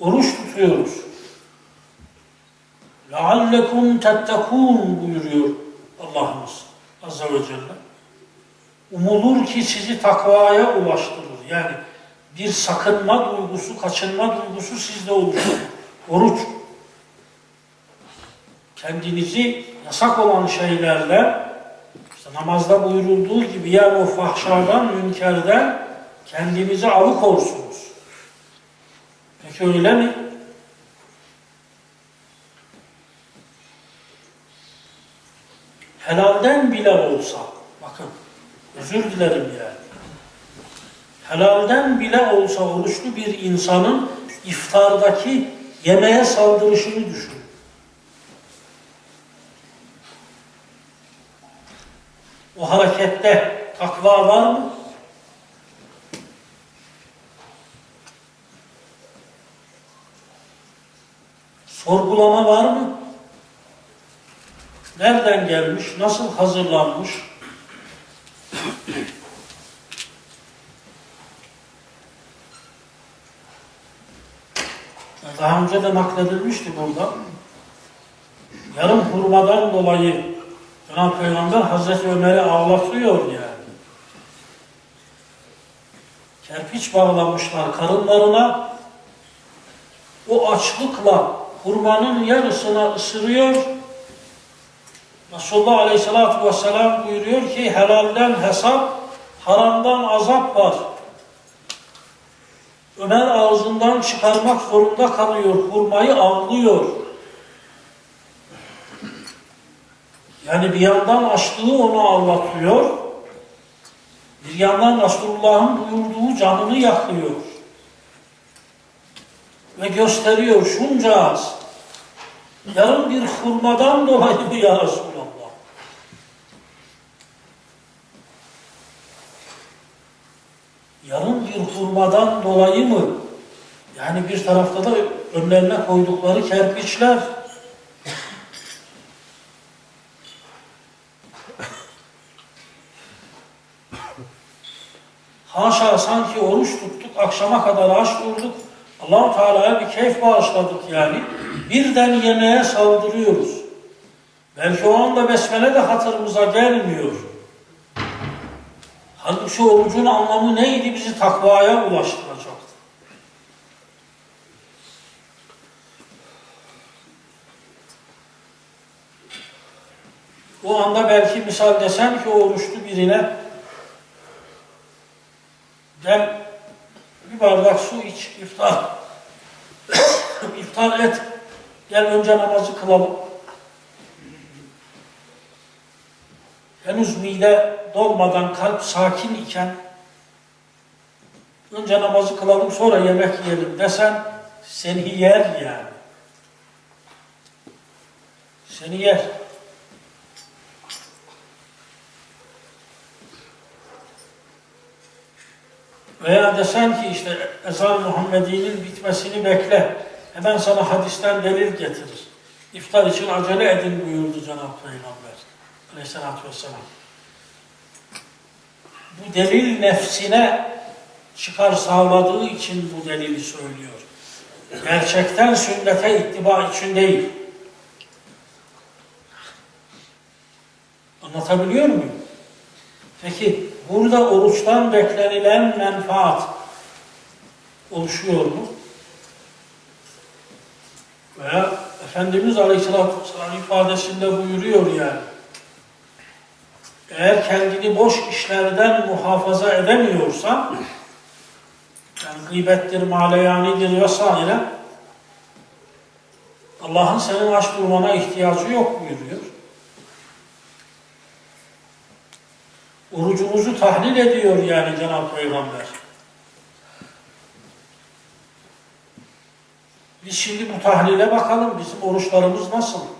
Oruç tutuyoruz. لَعَلَّكُمْ تَتَّقُونَ buyuruyor Allah'ımız Azze ve Celle. Umulur ki sizi takvaya ulaştırır. Yani bir sakınma duygusu, kaçınma duygusu sizde oluşur. Oruç. Kendinizi yasak olan şeylerle işte namazda buyurulduğu gibi ya o fahşadan, münkerden kendinizi alıkorsunuz. Peki öyle mi? Helalden bile olsa, bakın özür dilerim yani. Helalden bile olsa oruçlu bir insanın iftardaki yemeğe saldırışını düşünün. O harekette takva var mı? Sorgulama var mı? Nereden gelmiş? Nasıl hazırlanmış? Daha önce de nakledilmişti burada. Yarım hurmadan dolayı Cenab-ı Peygamber Hazreti Ömer'i ağlatıyor yani. Kerpiç bağlamışlar karınlarına. O açlıkla hurmanın yarısına ısırıyor. Resulullah Aleyhisselatü Vesselam buyuruyor ki helalden hesap, haramdan azap var. Ömer ağzından çıkarmak zorunda kalıyor, hurmayı avlıyor. Yani bir yandan açlığı onu anlatıyor, bir yandan Resulullah'ın buyurduğu canını yakıyor. Ve gösteriyor şunca az. Yarım bir hurmadan dolayı ya Resulallah? Yarım bir hurmadan dolayı mı? Yani bir tarafta da önlerine koydukları kerpiçler. Haşa sanki oruç tuttuk, akşama kadar aç durduk. Allah Teala'ya bir keyif bağışladık yani. Birden yemeğe saldırıyoruz. Belki o anda besmele de hatırımıza gelmiyor. Halbuki orucun anlamı neydi? Bizi takvaya ulaştıracaktı. O anda belki misal desem ki oruçlu birine gel bir bardak su iç, iftar. iftar et. Gel önce namazı kılalım. Henüz mide dolmadan, kalp sakin iken önce namazı kılalım sonra yemek yiyelim desen seni yer yani. Seni yer. Veya desen ki işte ezan Muhammedi'nin bitmesini bekle. Hemen sana hadisten delil getirir. İftar için acele edin buyurdu Cenab-ı Peygamber. Aleyhisselatü Vesselam. Bu delil nefsine çıkar sağladığı için bu delili söylüyor. Gerçekten sünnete ittiba için değil. Anlatabiliyor muyum? Peki burada oruçtan beklenilen menfaat oluşuyor mu? Veya Efendimiz Aleyhisselatü Vesselam ifadesinde buyuruyor yani. Eğer kendini boş işlerden muhafaza edemiyorsan, yani gıybettir, maleyanidir vesaire, Allah'ın senin aç ihtiyacı yok buyuruyor. Orucumuzu tahlil ediyor yani Cenab-ı Peygamber. Biz şimdi bu tahlile bakalım. Bizim oruçlarımız nasıl?